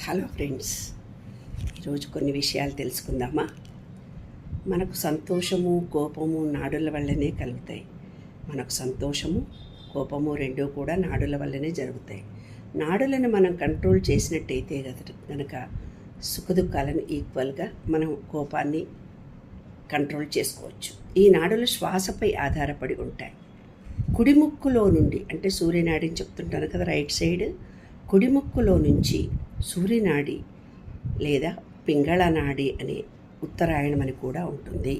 Hello friends ఈరోజు కొన్ని విషయాలు తెలుసుకుందామా? మనకు సంతోషము కోపము నాడుల వల్లనే కలుగుతాయి. మనకు సంతోషము కోపము రెండూ కూడా నాడుల వల్లనే జరుగుతాయి. నాడులను మనం కంట్రోల్ చేసినట్టయితే కనుక సుఖదుఖాలను ఈక్వల్గా మనం కోపాన్ని కంట్రోల్ చేసుకోవచ్చు. ఈ నాడులు శ్వాసపై ఆధారపడి ఉంటాయి. కుడిముక్కులో నుండి అంటే సూర్యనాడిని చెప్తుంటాను కదా రైట్ సైడ్ కుడిముక్కులో నుంచి సూర్యనాడి లేదా పింగళనాడి అనే ఉత్తరాయణం అని కూడా ఉంటుంది.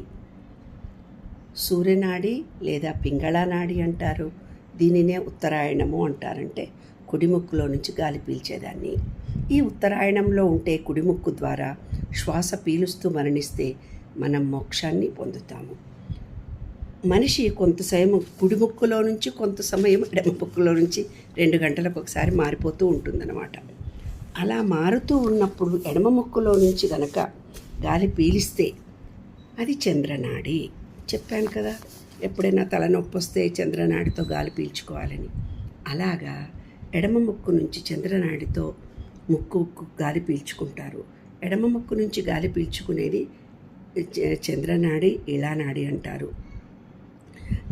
సూర్యనాడి లేదా పింగళనాడి అంటారు. దీనినే ఉత్తరాయణము అంటారంటే కుడిముక్కులో నుంచి గాలి పీల్చేదాన్ని. ఈ ఉత్తరాయణంలో ఉంటే కుడిముక్కు ద్వారా శ్వాస పీలుస్తూ మరణిస్తే మనం మోక్షాన్ని పొందుతాము. మనిషి కొంత సమయం కుడిముక్కులో నుంచి కొంత సమయం ఎడమ ముక్కులో నుంచి రెండు గంటలకు ఒకసారి మారిపోతూ ఉంటుందన్నమాట. అలా మారుతూ ఉన్నప్పుడు ఎడమ ముక్కులో నుంచి గనక గాలి పీలిస్తే అది చంద్రనాడి. చెప్పాను కదా ఎప్పుడైనా తలనొప్పి వస్తే చంద్రనాడితో గాలి పీల్చుకోవాలని. అలాగా ఎడమ ముక్కు నుంచి చంద్రనాడితో ముక్కు గాలి పీల్చుకుంటారు. ఎడమ ముక్కు నుంచి గాలి పీల్చుకునేది చంద్రనాడి ఇలానాడి అంటారు.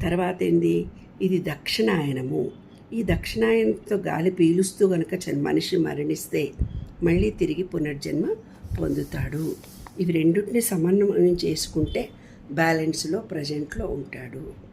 తర్వాత ఏంది? ఇది దక్షిణాయనము. ఈ దక్షిణాయనంతో గాలి పీలుస్తూ గనక చ- మనిషి మరణిస్తే మళ్ళీ తిరిగి పునర్జన్మ పొందుతాడు. ఇవి రెండింటిని సమన్వయం చేసుకుంటే బ్యాలెన్స్లో ప్రజెంట్లో ఉంటాడు.